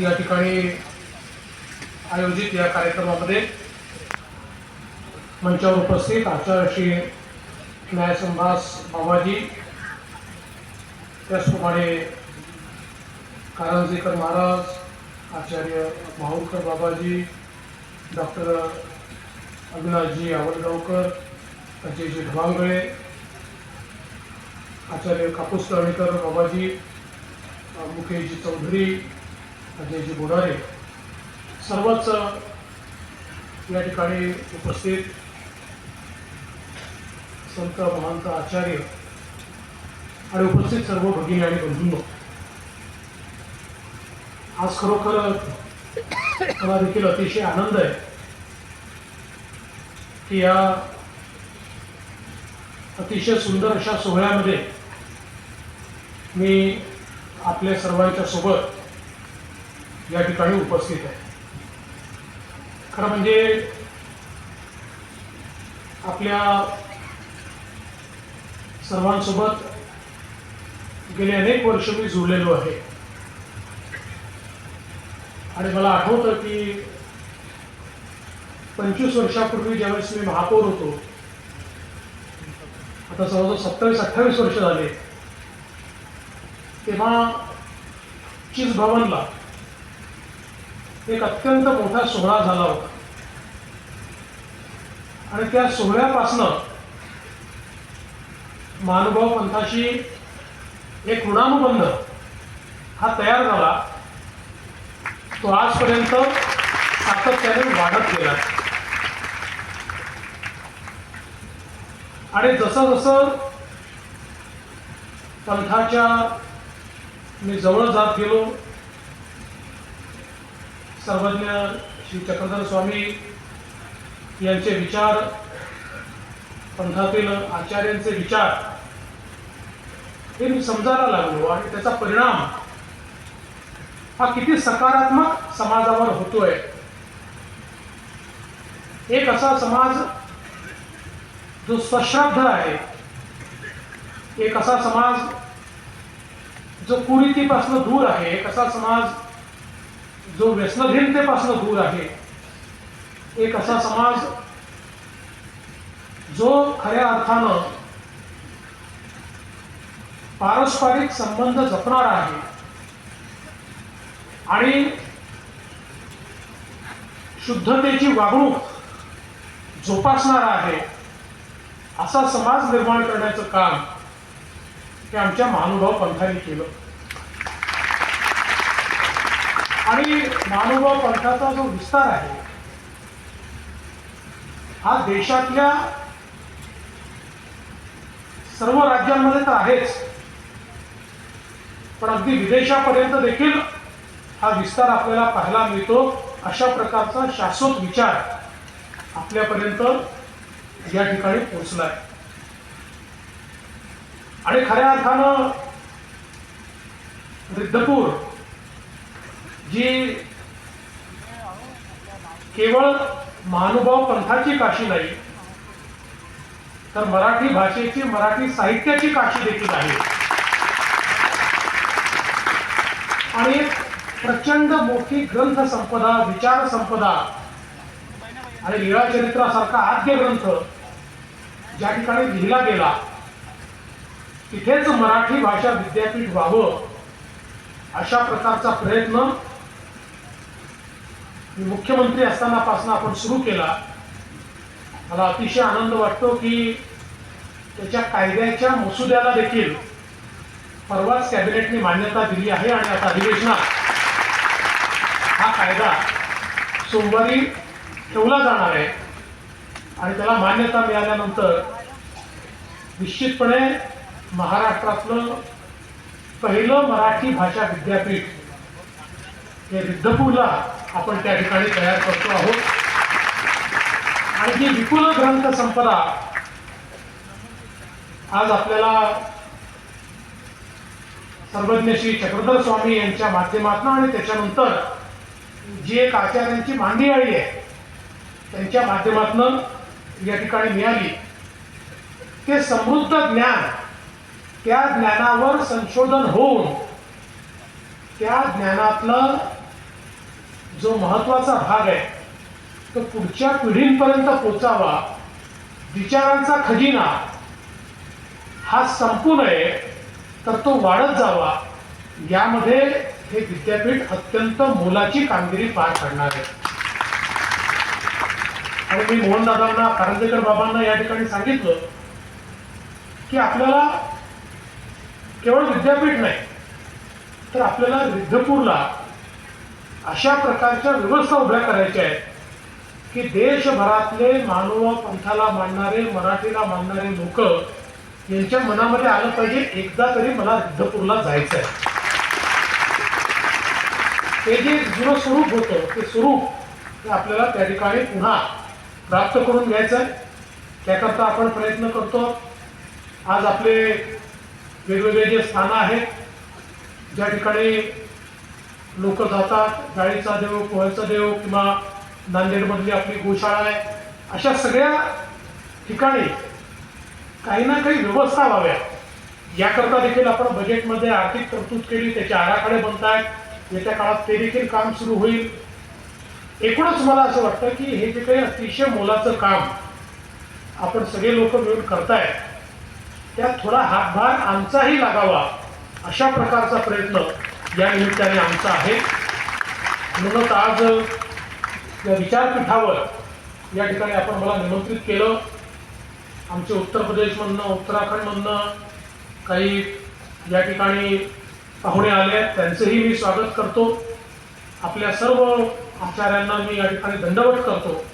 या ठिकाणी आयोजित या कार्यक्रमामध्ये मंचावर उपस्थित आचार्य श्री न्यायसंभास बाबाजी त्याचप्रमाणे कारंजेकर महाराज आचार्य भाऊकर बाबाजी डॉक्टर अविनाशजी आवडगावकर अजयजी ढवांगळे आचार्य कापूस तळणीकर बाबाजी मुकेशजी चौधरी अजयजी बोडारे सर्वच या ठिकाणी उपस्थित संत महंत आचार्य आणि उपस्थित सर्व भगिनी आणि बंधूंनो आज खरोखर मला देखील अतिशय आनंद आहे की या अतिशय सुंदर अशा सोहळ्यामध्ये मी आपल्या सर्वांच्या सोबत या ठिकाणी उपस्थित आहे. खरं म्हणजे आपल्या सर्वांसोबत गेले अनेक वर्ष मी जुळलेलो आहे. आणि मला आठवतं की पंचवीस वर्षापूर्वी ज्यावेळेस मी महापौर होतो आता जवळजवळ सत्तावीस अठ्ठावीस वर्ष झाले तेव्हा चीज भवनला एक अत्यंत मोठा सोहळा झाला होता. आणि त्या सोहळ्यापासनं महानुभाव पंथाशी एक ऋणानुबंध हा तयार झाला. तो आजपर्यंत सातत्याने वाढत गेला. आणि जसं जसं पंथाच्या मी जवळ जात गेलो सर्वज्ञ श्री चक्रधर स्वामी यांचे विचार पंथातील आचार्यांचे विचार हे मी समजायला लागलो आणि त्याचा परिणाम हा किती सकारात्मक समाजावर होतोय. एक असा समाज जो स्वश्रद्ध आहे. एक असा समाज जो कुरीतीपासून दूर आहे. एक असा समाज जो व्यसनधीनतेपासून दूर आहे एक असा समाज जो खऱ्या अर्थानं पारस्परिक संबंध जपणारा आहे आणि शुद्धतेची वागणूक जोपासणारा आहे असा समाज निर्माण करण्याचं काम हे आमच्या महानुभाव पंथांनी केलं. आणि महानुभाव पंथाचा जो विस्तार आहे हा देशातल्या सर्व राज्यांमध्ये तर आहेच. पण अगदी विदेशापर्यंत देखील हा विस्तार आपल्याला पाहायला मिळतो. अशा प्रकारचा शाश्वत विचार आपल्यापर्यंत या ठिकाणी पोहोचलाय. आणि खऱ्या अर्थानं रिद्धपूर जी केवळ महानुभाव पंथाची काशी नाही तर मराठी भाषेची मराठी साहित्याची काशी देखील आहे. आणि प्रचंड मोठी ग्रंथ संपदा विचार संपदा आणि लीळाचरित्रासारखा आद्य ग्रंथ ज्या ठिकाणी लिहिला गेला तिथेच मराठी भाषा विद्यापीठ व्हावं अशा प्रकारचा प्रयत्न मी मुख्यमंत्री असतानापासून आपण सुरू केला मला अतिशय आनंद वाटतो की त्याच्या कायद्याच्या मसुद्याला देखील परवाच कॅबिनेटने मान्यता दिली आहे आणि आता अधिवेशनात हा कायदा सोमवारी ठेवला जाणार आहे आणि त्याला मान्यता मिळाल्यानंतर निश्चितपणे महाराष्ट्रातलं पहिलं मराठी भाषा विद्यापीठ हे रिद्धपूरला आपण त्या ठिकाणी तयार करतो आहोत. आणि जी विपुल ग्रंथ संपदा. आज आपल्याला सर्वज्ञ श्री चक्रधर स्वामी यांच्या माध्यमातून आणि त्याच्यानंतर जी एक आचार्यांची मांदियाळी आहे त्यांच्या माध्यमातून या ठिकाणी मिळाली. ते समृद्ध ज्ञान त्या ज्ञानावर संशोधन होऊन त्या ज्ञानातलं जो महत्त्वाचा भाग आहे तो पुढच्या पिढींपर्यंत पोचावा विचारांचा खजिना हा संपू नये तर तो वाढत जावा यामध्ये हे विद्यापीठ अत्यंत मोलाची कामगिरी पार पाडणार आहे. आणि मी मोहनदादांना कारंजेकर बाबांना या ठिकाणी सांगितलं की आपल्याला केवळ विद्यापीठ नाही तर आपल्याला रिद्धपूरला अशा प्रकारच्या व्यवस्था उभ्या करायच्या आहेत की देशभरातले मानव पंथाला मानणारे मराठीला मानणारे लोक यांच्या मनामध्ये आलं पाहिजे एकदा तरी मला रिद्धपूरला जायचं आहे. ते जे जुनं स्वरूप होतं ते स्वरूप हे आपल्याला त्या ठिकाणी पुन्हा प्राप्त करून घ्यायचं आहे. त्याकरता आपण प्रयत्न करतो. आज आपले वेगवेगळे जे स्थानं आहेत ज्या ठिकाणी लोक जातात जाळीचा देव पोह्याचा देव किंवा नांदेडमधली आपली गोशाळा आहे अशा सगळ्या ठिकाणी काही ना काही व्यवस्था व्हाव्या. याकरता देखील आपण बजेटमध्ये आर्थिक तरतूद केली त्याचे आराखडे बनत आहेत येत्या काळात ते देखील काम सुरू होईल. एकूणच मला असं वाटतं की हे जे काही अतिशय मोलाचं काम आपण सगळे लोक मिळून करताय त्यात थोडा हातभार आमचाही लागावा अशा प्रकारचा प्रयत्न या निमित्ताने आमचा आहे. म्हणूनच आज या विचारपीठावर या ठिकाणी आपण मला निमंत्रित केलं. आमचे उत्तर प्रदेशमधनं उत्तराखंडमधनं काही या ठिकाणी पाहुणे आले आहेत. त्यांचंही मी स्वागत करतो. आपल्या सर्व आचार्यांना मी या ठिकाणी दंडवत करतो.